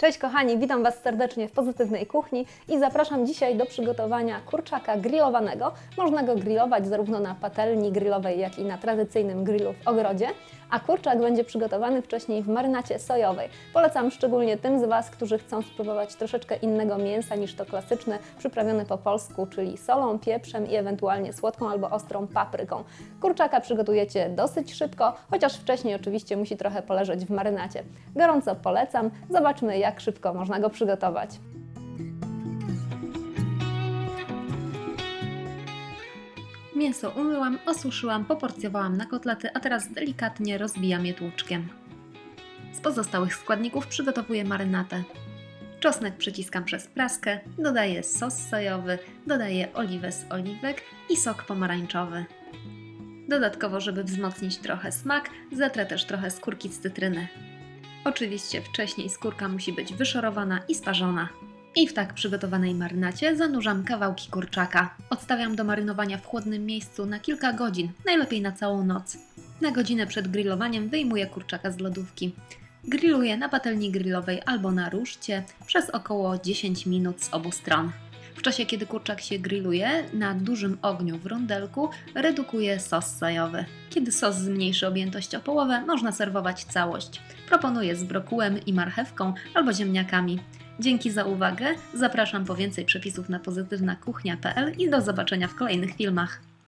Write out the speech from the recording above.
Cześć kochani, witam Was serdecznie w Pozytywnej Kuchni i zapraszam dzisiaj do przygotowania kurczaka grillowanego. Można go grillować zarówno na patelni grillowej, jak i na tradycyjnym grillu w ogrodzie, a kurczak będzie przygotowany wcześniej w marynacie sojowej. Polecam szczególnie tym z Was, którzy chcą spróbować troszeczkę innego mięsa niż to klasyczne, przyprawione po polsku, czyli solą, pieprzem i ewentualnie słodką albo ostrą papryką. Kurczaka przygotujecie dosyć szybko, chociaż wcześniej oczywiście musi trochę poleżeć w marynacie. Gorąco polecam, zobaczmy jak szybko można go przygotować. Mięso umyłam, osuszyłam, poporcjowałam na kotlety, a teraz delikatnie rozbijam je tłuczkiem. Z pozostałych składników przygotowuję marynatę. Czosnek przyciskam przez praskę, dodaję sos sojowy, dodaję oliwę z oliwek i sok pomarańczowy. Dodatkowo, żeby wzmocnić trochę smak, zetrę też trochę skórki z cytryny. Oczywiście wcześniej skórka musi być wyszorowana i sparzona. I w tak przygotowanej marynacie zanurzam kawałki kurczaka. Odstawiam do marynowania w chłodnym miejscu na kilka godzin, najlepiej na całą noc. Na godzinę przed grillowaniem wyjmuję kurczaka z lodówki. Grilluję na patelni grillowej albo na ruszcie przez około 10 minut z obu stron. W czasie, kiedy kurczak się grilluje, na dużym ogniu w rondelku redukuję sos sojowy. Kiedy sos zmniejszy objętość o połowę, można serwować całość. Proponuję z brokułem i marchewką albo ziemniakami. Dzięki za uwagę, zapraszam po więcej przepisów na pozytywnakuchnia.pl i do zobaczenia w kolejnych filmach.